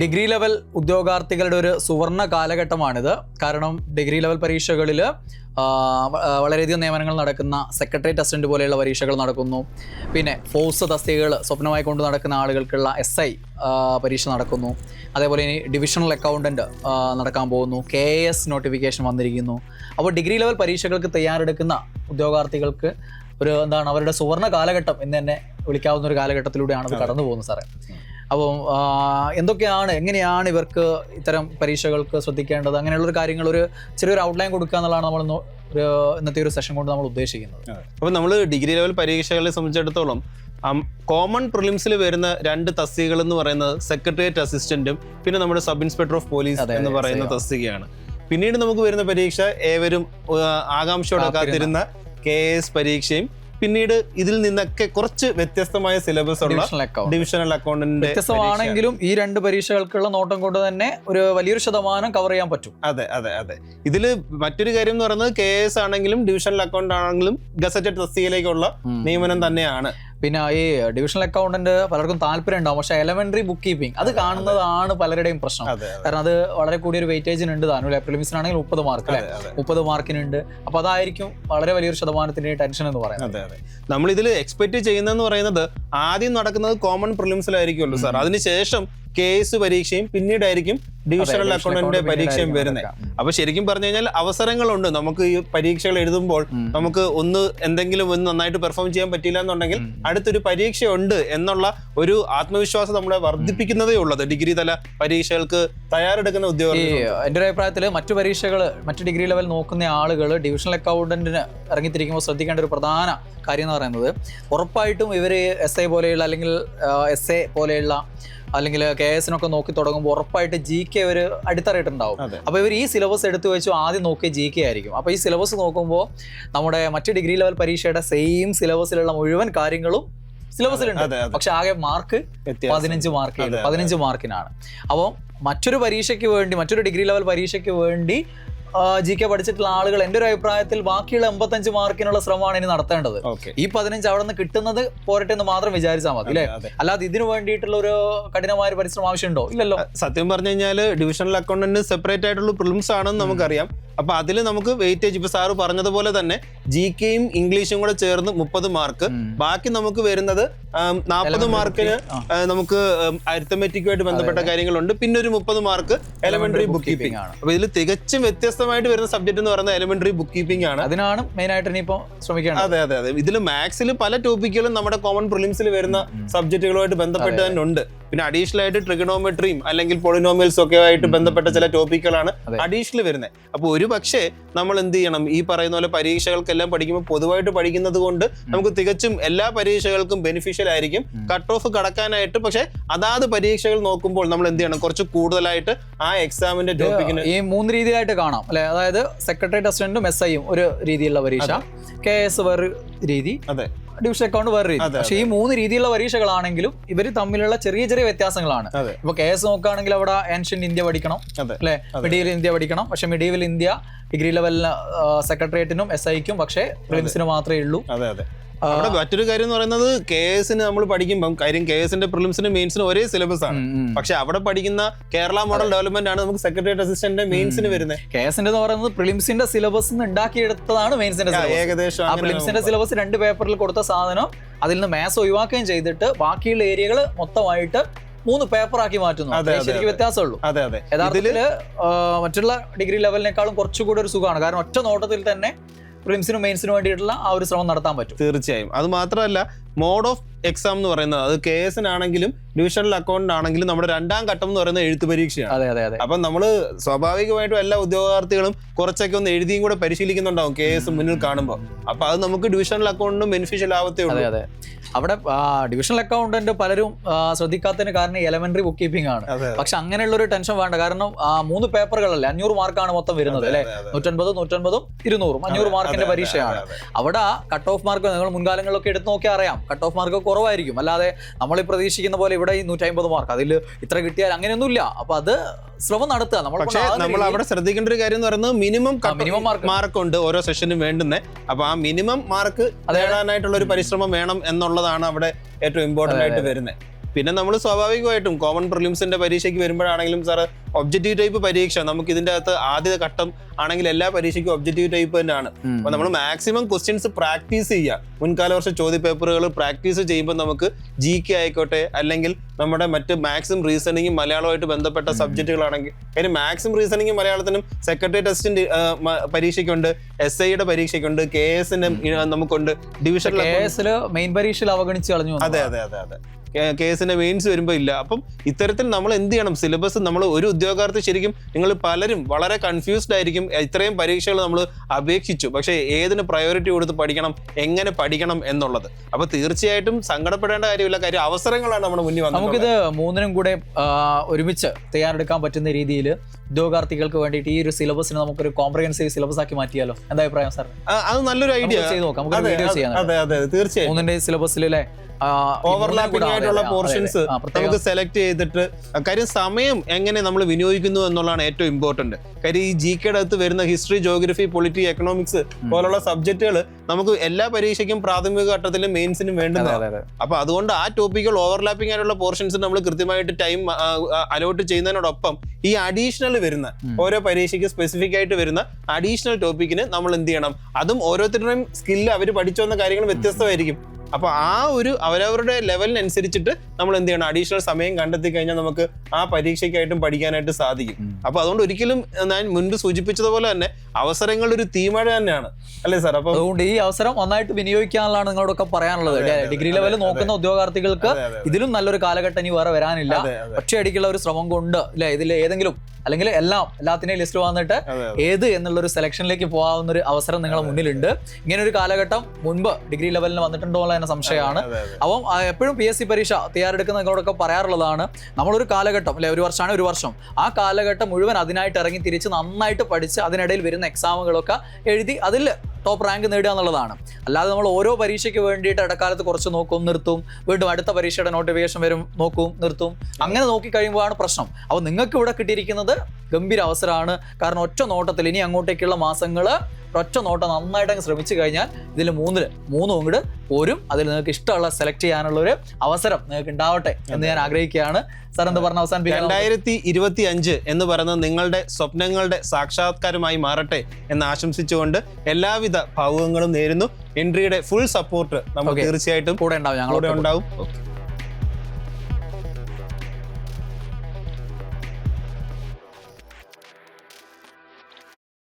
Degree level ഉദ്യോഗാർത്ഥികളുടെ ഒരു സുവർണ കാലഘട്ടമാണിത്. കാരണം ഡിഗ്രി ലെവൽ പരീക്ഷകളിൽ വളരെയധികം നിയമനങ്ങൾ നടക്കുന്ന സെക്രട്ടേറിയറ്റ് അസിസ്റ്റന്റ് പോലെയുള്ള പരീക്ഷകൾ നടക്കുന്നു. പിന്നെ ഫോഴ്സ് തസ്തികകൾ സ്വപ്നമായി കൊണ്ട് നടക്കുന്ന ആളുകൾക്കുള്ള എസ് ഐ പരീക്ഷ നടക്കുന്നു. അതേപോലെ ഇനി ഡിവിഷണൽ അക്കൗണ്ടന്റ് നടക്കാൻ പോകുന്നു. കെ എസ് നോട്ടിഫിക്കേഷൻ വന്നിരിക്കുന്നു. അപ്പോൾ ഡിഗ്രി ലെവൽ പരീക്ഷകൾക്ക് തയ്യാറെടുക്കുന്ന ഉദ്യോഗാർത്ഥികൾക്ക് ഒരു എന്താണ് അവരുടെ സുവർണ കാലഘട്ടം എന്ന് തന്നെ വിളിക്കാവുന്ന ഒരു കാലഘട്ടത്തിലൂടെയാണ് അത് കടന്നു പോകുന്നത് സാറേ. അപ്പം ആ, എന്തൊക്കെയാണ് എങ്ങനെയാണ് ഇവർക്ക് ഇത്തരം പരീക്ഷകൾക്ക് ശ്രദ്ധിക്കേണ്ടത്? അങ്ങനെയുള്ള ഒരു കാര്യങ്ങൾ ഒരു ചെറിയൊരു ഔട്ട്ലൈൻ കൊടുക്കുക എന്നുള്ളതാണ് നമ്മൾ ഒരു ഇന്നത്തെ ഒരു സെഷൻ കൊണ്ട് നമ്മൾ ഉദ്ദേശിക്കുന്നത്. അപ്പോൾ നമ്മൾ ഡിഗ്രി ലെവൽ പരീക്ഷകളെ സംബന്ധിച്ചിടത്തോളം കോമൺ പ്രിലിംസിൽ വരുന്ന രണ്ട് തസ്തികകൾ എന്ന് പറയുന്നത് സെക്രട്ടേറിയറ്റ് അസിസ്റ്റന്റും പിന്നെ നമ്മുടെ സബ് ഇൻസ്പെക്ടർ ഓഫ് പോലീസ് എന്ന് പറയുന്ന തസ്തികയാണ്. പിന്നീട് നമുക്ക് വരുന്ന പരീക്ഷ ഏവരും ആകാംക്ഷയോടെ. കാത്തിരുന്ന. കെ എസ് പരീക്ഷയും പിന്നീട് ഇതിൽ നിന്നൊക്കെ കുറച്ച് വ്യത്യസ്തമായ സിലബസ് ഉള്ള ഡിവിഷണൽ അക്കൗണ്ട് അക്കൗണ്ടിന്റെ വ്യത്യസ്തമാണെങ്കിലും ഈ രണ്ട് പരീക്ഷകൾക്കുള്ള നോട്ടം കൊണ്ട് തന്നെ ഒരു വലിയൊരു ശതമാനം കവർ ചെയ്യാൻ പറ്റും. അതെ അതെ അതെ. ഇതിൽ മറ്റൊരു കാര്യം എന്ന് പറയുന്നത് കെ എസ് ആണെങ്കിലും ഡിവിഷണൽ അക്കൗണ്ട് ആണെങ്കിലും ഗസറ്റഡ് തസ്തികയിലേക്കുള്ള നിയമനം തന്നെയാണ്. പിന്നെ ഈ ഡിവിഷണൽ അക്കൗണ്ടന്റ് പലർക്കും താല്പര്യം ഉണ്ടാവും. പക്ഷെ എലമെന്ററി ബുക്ക് കീപ്പിംഗ് അത് കാണുന്നതാണ് പലരുടെയും പ്രശ്നം. കാരണം അത് വളരെ കൂടിയൊരു വെയിറ്റേജിന് ഉണ്ട് താനും അല്ലെ പ്രിലിംസിനാണെങ്കിൽ മുപ്പത് മാർക്ക് അല്ലെ മുപ്പത് മാർക്കിനുണ്ട് അപ്പൊ അതായിരിക്കും വളരെ വലിയൊരു ശതമാനത്തിന്റെ ടെൻഷൻ എന്ന് പറയുന്നത്. നമ്മൾ ഇതിൽ എക്സ്പെക്ട് ചെയ്യുന്നതെന്ന് പറയുന്നത് ആദ്യം നടക്കുന്നത് കോമൺ പ്രിലിംസിലായിരിക്കുമല്ലോ സാർ അതിനുശേഷം കേസ് എസ് പരീക്ഷയും പിന്നീടായിരിക്കും ഡിവിഷണൽ അക്കൗണ്ടന്റിന്റെ അക്കൗണ്ടിന്റെ പരീക്ഷയും വരുന്നത് അപ്പൊ ശരിക്കും പറഞ്ഞു കഴിഞ്ഞാൽ അവസരങ്ങളുണ്ട്. നമുക്ക് ഈ പരീക്ഷകൾ എഴുതുമ്പോൾ നമുക്ക് ഒന്ന് എന്തെങ്കിലും ഒന്ന് നന്നായിട്ട് പെർഫോം ചെയ്യാൻ പറ്റില്ല എന്നുണ്ടെങ്കിൽ. അടുത്തൊരു പരീക്ഷയുണ്ട് എന്നുള്ള ഒരു ആത്മവിശ്വാസം നമ്മളെ വർദ്ധിപ്പിക്കുന്നതേ ഉള്ളത് ഡിഗ്രി തല പരീക്ഷകൾക്ക് തയ്യാറെടുക്കുന്ന ഉദ്യോഗം ഉദ്യോഗസ്ഥർ ഒരു അഭിപ്രായത്തിൽ മറ്റു പരീക്ഷകൾ മറ്റു ഡിഗ്രി ലെവൽ നോക്കുന്ന ആളുകൾ ഡിവിഷണൽ അക്കൗണ്ടന്റിന് ഇറങ്ങിത്തിരിക്കുമ്പോൾ ശ്രദ്ധിക്കേണ്ട ഒരു പ്രധാന കാര്യം എന്ന് പറയുന്നത്. ഉറപ്പായിട്ടും ഇവർ എസ് ഐ പോലെയുള്ള അല്ലെങ്കിൽ എസ് എ പോലെയുള്ള അല്ലെങ്കിൽ കെ എസിനൊക്കെ നോക്കി തുടങ്ങുമ്പോൾ ഉറപ്പായിട്ട് ജി കെ ഒരു അടിത്തറയിട്ടുണ്ടാവും. അപ്പോൾ ഇവർ ഈ സിലബസ് എടുത്തു വെച്ചു ആദ്യം നോക്കിയ ജി കെ ആയിരിക്കും. അപ്പോൾ ഈ സിലബസ് നോക്കുമ്പോൾ നമ്മുടെ മറ്റ് ഡിഗ്രി ലെവൽ പരീക്ഷയുടെ സെയിം സിലബസിലുള്ള മുഴുവൻ കാര്യങ്ങളും സിലബസിലുണ്ട് പക്ഷെ ആകെ മാർക്ക്. പതിനഞ്ച് മാർക്ക്. പതിനഞ്ച് മാർക്കിനാണ് അപ്പോൾ മറ്റൊരു പരീക്ഷയ്ക്ക് വേണ്ടി മറ്റൊരു ഡിഗ്രി ലെവൽ പരീക്ഷയ്ക്ക് വേണ്ടി ജി കെ പഠിച്ചിട്ടുള്ള ആളുകൾ എന്റെ ഒരു അഭിപ്രായത്തിൽ ബാക്കിയുള്ള എൺപത്തഞ്ച് മാർക്കിനുള്ള ശ്രമമാണ് ഇനി നടത്തേണ്ടത്. ഈ പതിനഞ്ച് അവിടെ നിന്ന് കിട്ടുന്നത് പോരട്ടെ എന്ന് മാത്രം വിചാരിച്ചാൽ മതി അല്ലേ? അല്ലാതെ ഇതിനു വേണ്ടിയിട്ടുള്ള ഒരു കഠിനമായ പരിശ്രമം ആവശ്യമുണ്ടോ? ഇല്ലല്ലോ. സത്യം പറഞ്ഞു കഴിഞ്ഞാൽ ഡിവിഷണൽ അക്കൗണ്ടന്റ് സെപ്പറേറ്റ് ആയിട്ടുള്ള പ്രിലിംസ് ആണെന്ന് നമുക്കറിയാം. അപ്പൊ അതിൽ നമുക്ക് വെയിറ്റേജ് ഇപ്പൊ സാറ് പറഞ്ഞതുപോലെ തന്നെ ജി കെയും ഇംഗ്ലീഷും കൂടെ ചേർന്ന് മുപ്പത് മാർക്ക് ബാക്കി നമുക്ക് വരുന്നത് നാൽപ്പത് മാർക്കിന് നമുക്ക് അരിത്തമെറ്റിക്കുമായിട്ട് ബന്ധപ്പെട്ട കാര്യങ്ങളുണ്ട്. പിന്നെ ഒരു മുപ്പത് മാർക്ക് എലമെന്ററി ബുക്ക് കീപ്പിംഗ് ആണ്. അപ്പൊ ഇതിൽ തികച്ചും വ്യത്യസ്തമായിട്ട് വരുന്ന സബ്ജക്ട് എന്ന് പറയുന്നത് എലമെന്ററി ബുക്ക് കീപ്പിംഗ് ആണ്. അതിനാണ് മെയിൻ ആയിട്ട് ഇനിയിപ്പോ ശ്രമിക്കുന്നത് അതെ അതെ അതെ. ഇതിൽ മാത്സിൽ പല ടോപ്പിക്കുകളും നമ്മുടെ കോമൺ പ്രിലിംസിൽ വരുന്ന സബ്ജക്റ്റുകളുമായിട്ട് ബന്ധപ്പെട്ട് തന്നെ ഉണ്ട് പിന്നെ അഡീഷണൽ ആയിട്ട് ട്രിഗണോമെട്രിയും അല്ലെങ്കിൽ പൊളിനോമിയൽസ് ഒക്കെ ആയിട്ട് ബന്ധപ്പെട്ട ചില ടോപ്പിക്കുകളാണ്. അഡീഷണൽ വരുന്നത്. അപ്പോൾ ഒരു പക്ഷേ നമ്മൾ എന്ത് ചെയ്യണം ഈ പറയുന്ന പോലെ പരീക്ഷകൾക്കെല്ലാം പഠിക്കുമ്പോൾ പൊതുവായിട്ട് പഠിക്കുന്നത് കൊണ്ട് നമുക്ക് തികച്ചും എല്ലാ പരീക്ഷകൾക്കും ബെനിഫിഷ്യൽ ആയിരിക്കും. കട്ട് ഓഫ് കടക്കാനായിട്ട് പക്ഷെ അതാത് പരീക്ഷകൾ നോക്കുമ്പോൾ നമ്മൾ എന്ത് ചെയ്യണം കുറച്ച് കൂടുതലായിട്ട് ആ എക്സാമിന്റെ ടോപ്പിക്കിന് ഈ മൂന്ന് രീതിയിലായിട്ട് കാണാം. അല്ലെ? അതായത് സെക്രട്ടറി അസിസ്റ്റന്റും എസ് ഐയും ഒരു രീതിയിലുള്ള പരീക്ഷ. കെ എസ് വേറെ രീതി. അതെ. ഡിവിഷൻ അക്കൗണ്ട് വേറെ രീതി പക്ഷേ ഈ മൂന്ന് രീതിയിലുള്ള പരീക്ഷകളാണെങ്കിലും ഇവർ തമ്മിലുള്ള ചെറിയ ചെറിയ വ്യത്യാസങ്ങളാണ്. ഇപ്പൊ ഇപ്പൊ കേസ് നോക്കുകയാണെങ്കിൽ അവിടെ ഏൻഷ്യന്റ് ഇന്ത്യ പഠിക്കണം അല്ലെ. മിഡീവൽ ഇന്ത്യ പഠിക്കണം. പക്ഷെ മിഡീവൽ ഇന്ത്യ ഡിഗ്രി ലെവലിന് സെക്രട്ടേറിയറ്റിനും എസ് ഐക്കും പക്ഷേ പ്രിൻസിനും മാത്രമേ ഉള്ളൂ. അതെ അതെ. അവിടെ മറ്റൊരു കാര്യം എന്ന് പറയുന്നത് കെ എസിന് നമ്മൾ പഠിക്കുമ്പം കാര്യം കെ എസിന്റെ പ്രിലിംസിനും മെയിൻസിനും ഒരേ സിലബസ് ആണ്. പക്ഷെ അവിടെ പഠിക്കുന്ന കേരള മോഡൽ ഡെവലപ്മെന്റ് ആണ് നമുക്ക് സെക്രട്ടേറിയറ്റ് അസിസ്റ്റന്റ് മെയിൻസിന് വരുന്നത് കെ എസിന്റെ എന്ന് പറയുന്നത് പ്രിലിംസിന്റെ സിലബസ് ഉണ്ടാക്കിയെടുത്തതാണ് മെയിൻസിന്റെ ഏകദേശം പ്രിലിംസിന്റെ സിലബസ് രണ്ട് പേപ്പറിൽ കൊടുത്ത സാധനം അതിൽ നിന്ന് മാത്സ് ഒഴിവാക്കുകയും ചെയ്തിട്ട് ബാക്കിയുള്ള ഏരിയകൾ മൊത്തമായിട്ട് മൂന്ന് പേപ്പർ ആക്കി മാറ്റുന്നു. ശരിക്കും. വ്യത്യാസമുള്ളൂ. അതെ അതെ. യഥാർത്ഥത്തിൽ മറ്റുള്ള ഡിഗ്രി ലെവലിനേക്കാളും കുറച്ചുകൂടി ഒരു സുഖമാണ്. കാരണം ഒറ്റ നോട്ടത്തിൽ തന്നെ പ്രിലിംസിനും മെയിൻസിനും വേണ്ടിയിട്ടുള്ള ആ ഒരു ശ്രമം നടത്താൻ പറ്റും. തീർച്ചയായും. അത് മാത്രമല്ല മോഡ് ഓഫ് എക്സാം എന്ന് പറയുന്നത്. അത് കെ ആണെങ്കിലും ഡിവിഷണൽ അക്കൗണ്ട് ആണെങ്കിലും നമ്മുടെ രണ്ടാം ഘട്ടം എന്ന് പറയുന്നത് എഴുത്ത് പരീക്ഷയാണ്. അതെ അതെ അതെ. അപ്പം നമ്മൾ സ്വാഭാവികമായിട്ടും എല്ലാ ഉദ്യോഗാർത്ഥികളും കുറച്ചൊക്കെ ഒന്ന് എഴുതിയും കൂടെ പരിശീലിക്കുന്നുണ്ടാവും കെ എസ് മുന്നിൽ കാണുമ്പോൾ അപ്പൊ അത് നമുക്ക് ഡിവിഷണൽ അക്കൗണ്ടിനും ബെനിഫിഷ്യൽ ആവത്തേ അതെ ഉള്ളൂ. അതെ അവിടെ ഡിവിഷണൽ അക്കൗണ്ടന്റ് പലരും ശ്രദ്ധിക്കാത്തതിന് കാരണം എലമെന്ററി ബുക്ക് കീപ്പിംഗ് ആണ് പക്ഷെ അങ്ങനെയുള്ള ഒരു ടെൻഷൻ വേണ്ട. കാരണം മൂന്ന് പേപ്പറുകളല്ലേ അഞ്ഞൂറ് മാർക്കാണ് മൊത്തം വരുന്നത് അല്ലെ. നൂറ്റൻപതും നൂറ്റൻപതും ഇരുന്നൂറും. അഞ്ഞൂറ് മാർക്കിന്റെ പരീക്ഷയാണ്. അവിടെ കട്ട് ഓഫ് മാർക്ക് നിങ്ങൾ മുൻകാലങ്ങളിലൊക്കെ എടുത്ത് നോക്കിയാൽ അറിയാം. കട്ട് ഓഫ് മാർക്ക് കുറവായിരിക്കും. അല്ലാതെ നമ്മൾ ഈ പ്രതീക്ഷിക്കുന്ന പോലെ ഇവിടെ ഈ നൂറ്റി അമ്പത് മാർക്ക് അതിൽ ഇത്ര കിട്ടിയാൽ അങ്ങനെയൊന്നുമില്ല. അപ്പൊ അത് ശ്രമം നടത്തുക. നമ്മൾ പക്ഷേ നമ്മൾ അവിടെ ശ്രദ്ധിക്കേണ്ട ഒരു കാര്യം എന്ന് പറയുന്നത് മിനിമം മിനിമം മാർക്ക് മാർക്ക് ഉണ്ട് ഓരോ സെഷനും വേണ്ടുന്നത് അപ്പൊ ആ മിനിമം മാർക്ക് നേടാനായിട്ടുള്ള ഒരു പരിശ്രമം വേണം എന്നുള്ളതാണ് അവിടെ ഏറ്റവും ഇമ്പോർട്ടന്റ് ആയിട്ട് വരുന്നത് പിന്നെ നമ്മൾ സ്വാഭാവികമായിട്ടും കോമൺ പ്രിലിംസിന്റെ പരീക്ഷയ്ക്ക് വരുമ്പോഴാണെങ്കിലും സാർ ഒബ്ജക്റ്റീവ് ടൈപ്പ് പരീക്ഷ. നമുക്ക് ഇതിന്റെ അകത്ത് ആദ്യ ഘട്ടം ആണെങ്കിൽ എല്ലാ പരീക്ഷയ്ക്കും ഒബ്ജക്റ്റീവ് ടൈപ്പ് തന്നെയാണ്. അപ്പൊ നമ്മൾ മാക്സിമം ക്വസ്റ്റ്യൻസ് പ്രാക്ടീസ് ചെയ്യുക. മുൻകാല വർഷ ചോദ്യ പേപ്പറുകൾ പ്രാക്ടീസ് ചെയ്യുമ്പോൾ നമുക്ക് ജി കെ ആയിക്കോട്ടെ അല്ലെങ്കിൽ നമ്മുടെ മറ്റ് മാക്സിമം റീസണിങ്ങും മലയാളമായിട്ട് ബന്ധപ്പെട്ട സബ്ജക്റ്റുകളാണെങ്കിൽ കാര്യം മാക്സിമം റീസണിങ്ങും മലയാളത്തിനും സെക്രട്ടറി ടെസ്റ്റിന്റെ പരീക്ഷയ്ക്കുണ്ട് എസ് ഐയുടെ പരീക്ഷയ്ക്കുണ്ട് കെ എസിന്റെ നമുക്കുണ്ട് ഡിവിഷൻ മെയിൻ പരീക്ഷയിൽ അവഗണിച്ച് കളഞ്ഞു അതെ അതെ അതെ അതെ. കേസിന്റെ മെയിൻസ് വരുമ്പോൾ ഇല്ല. അപ്പം ഇത്തരത്തിൽ നമ്മൾ എന്ത് ചെയ്യണം? സിലബസ് നമ്മൾ ഒരു ഉദ്യോഗാർത്ഥി ശരിക്കും നിങ്ങൾ പലരും വളരെ കൺഫ്യൂസ്ഡ് ആയിരിക്കും. ഇത്രയും പരീക്ഷകൾ നമ്മൾ അപേക്ഷിച്ചു. പക്ഷേ ഏതിന് പ്രയോറിറ്റി കൊടുത്ത് പഠിക്കണം? എങ്ങനെ പഠിക്കണം എന്നുള്ളത്. അപ്പൊ തീർച്ചയായിട്ടും സങ്കടപ്പെടേണ്ട കാര്യമില്ല. കാര്യം അവസരങ്ങളാണ് നമ്മുടെ മുന്നിൽ വന്നത് നമുക്കിത് മൂന്നിനും കൂടെ ഒരുമിച്ച് തയ്യാറെടുക്കാൻ പറ്റുന്ന രീതിയിൽ ഉദ്യോഗാർത്ഥികൾക്ക് വേണ്ടിയിട്ട് ഈ ഒരു സിലബസിനെ നമുക്കൊരു കോംപ്രഹെൻസീവ് സിലബസ് ആക്കി മാറ്റിയാലോ? എന്താ അഭിപ്രായം സാർ അത് നല്ലൊരു ഐഡിയ. ചെയ്ത് നോക്കാം. നമുക്ക് വീഡിയോ ചെയ്യാം അതെ അതെ തീർച്ചയായും. മൂന്നിന്റെ സിലബസിൽ അല്ലേ ആയിട്ടുള്ള പോർഷൻസ് നമുക്ക് സെലക്ട് ചെയ്തിട്ട് കാര്യം സമയം എങ്ങനെ നമ്മൾ വിനിയോഗിക്കുന്നു എന്നുള്ളതാണ് ഏറ്റവും ഇമ്പോർട്ടന്റ് കാര്യം ഈ ജി കെയുടെ അകത്ത് വരുന്ന ഹിസ്റ്ററി ജോഗ്രഫി പൊളിറ്റി എക്കണോമിക്സ് പോലുള്ള സബ്ജക്റ്റുകൾ നമുക്ക് എല്ലാ പരീക്ഷയ്ക്കും പ്രാഥമിക ഘട്ടത്തിലും മെയിൻസിനും അതെ. അപ്പൊ അതുകൊണ്ട് ആ ടോപ്പിക്കുകൾ ഓവർലാപ്പിംഗ് ആയിട്ടുള്ള പോർഷൻസ് നമ്മൾ കൃത്യമായിട്ട് ടൈം അലോട്ട് ചെയ്യുന്നതിനോടൊപ്പം ഈ അഡീഷണൽ വരുന്ന ഓരോ പരീക്ഷയ്ക്ക് സ്പെസിഫിക് ആയിട്ട് വരുന്ന അഡീഷണൽ ടോപ്പിക്കിന് നമ്മൾ എന്ത് ചെയ്യണം? അതും ഓരോരുത്തരുടെയും സ്കില്ല് അവർ പഠിച്ചു വന്ന കാര്യങ്ങൾ വ്യത്യസ്തമായിരിക്കും. അപ്പൊ ആ ഒരു അവരവരുടെ ലെവലിനനുസരിച്ചിട്ട് നമ്മൾ എന്ത് ചെയ്യണം? അഡീഷണൽ സമയം കണ്ടെത്തി കഴിഞ്ഞാൽ നമുക്ക് ആ പരീക്ഷയ്ക്കായിട്ടും പഠിക്കാനായിട്ട് സാധിക്കും. അപ്പൊ അതുകൊണ്ട് ഒരിക്കലും ഞാൻ മുൻപ് സൂചിപ്പിച്ചതുപോലെ തന്നെ അവസരങ്ങൾ ഒരു തീമഴ തന്നെയാണ്. അല്ലേ സാർ? അപ്പൊ അതുകൊണ്ട് ഈ അവസരം നന്നായിട്ട് വിനിയോഗിക്കാനുള്ളതാണ് നിങ്ങളോടൊക്കെ പറയാനുള്ളത്. ഡിഗ്രി ലെവൽ നോക്കുന്ന ഉദ്യോഗാർത്ഥികൾക്ക്. ഇതിലും നല്ലൊരു കാലഘട്ടം ഇനി വേറെ വരാനില്ല. ഒറ്റയടിക്കുള്ള ഒരു ശ്രമം കൊണ്ട് അല്ലെ ഇതിൽ ഏതെങ്കിലും അല്ലെങ്കിൽ എല്ലാം എല്ലാത്തിനെയും ലിസ്റ്റ് വന്നിട്ട് ഏത് എന്നുള്ള ഒരു സെലക്ഷനിലേക്ക് പോകാവുന്ന ഒരു അവസരം നിങ്ങളുടെ മുന്നിലുണ്ട്. ഇങ്ങനെ ഒരു കാലഘട്ടം മുൻപ് ഡിഗ്രി ലെവലിന് വന്നിട്ടുണ്ടോ എന്നുള്ള തന്നെ സംശയമാണ്. അപ്പം എപ്പോഴും പി എസ് സി പരീക്ഷ തയ്യാറെടുക്കുന്ന നിങ്ങളോടൊക്കെ പറയാറുള്ളതാണ് നമ്മളൊരു കാലഘട്ടം അല്ലെ ഒരു വർഷമാണ് ഒരു വർഷം. ആ കാലഘട്ടം മുഴുവൻ അതിനായിട്ട് ഇറങ്ങി തിരിച്ച് നന്നായിട്ട് പഠിച്ച് അതിനിടയിൽ വരുന്ന എക്സാമുകളൊക്കെ എഴുതി അതിൽ ടോപ്പ് റാങ്ക് നേടുക എന്നുള്ളതാണ്. അല്ലാതെ നമ്മൾ ഓരോ പരീക്ഷയ്ക്ക് വേണ്ടിയിട്ട് ഇടക്കാലത്ത് കുറച്ച് നോക്കും നിർത്തും. വീണ്ടും അടുത്ത പരീക്ഷയുടെ നോട്ടിഫിക്കേഷൻ വരും നോക്കും നിർത്തും. അങ്ങനെ നോക്കി കഴിയുമ്പോഴാണ് പ്രശ്നം. അപ്പോൾ നിങ്ങൾക്ക് ഇവിടെ കിട്ടിയിരിക്കുന്നത് ഗംഭീര അവസരമാണ്. കാരണം ഒറ്റ നോട്ടത്തിൽ ഇനി അങ്ങോട്ടേക്കുള്ള മാസങ്ങൾ ഒറ്റ നോട്ടം നന്നായിട്ട് അങ്ങ് ശ്രമിച്ചു കഴിഞ്ഞാൽ ഇതിൽ മൂന്നിൽ മൂന്നും ഇങ്ങോട്ട് പോരും. അതിൽ നിങ്ങൾക്ക് ഇഷ്ടമുള്ള സെലക്ട് ചെയ്യാനുള്ള ഒരു അവസരം നിങ്ങൾക്ക് ഉണ്ടാവട്ടെ എന്ന് ഞാൻ ആഗ്രഹിക്കുകയാണ്. സാർ എന്ത് പറഞ്ഞ അവസാനം രണ്ടായിരത്തി ഇരുപത്തി അഞ്ച് എന്ന് പറയുന്നത് നിങ്ങളുടെ സ്വപ്നങ്ങളുടെ സാക്ഷാത്കാരമായി മാറട്ടെ എന്ന് ആശംസിച്ചുകൊണ്ട് എല്ലാവിധ ഭാവുകങ്ങളും നേരുന്നു. എൻട്രിയുടെ ഫുൾ സപ്പോർട്ട് നമുക്ക് തീർച്ചയായിട്ടും കൂടെ ഉണ്ടാവും ഞങ്ങളുടെ ഉണ്ടാവും.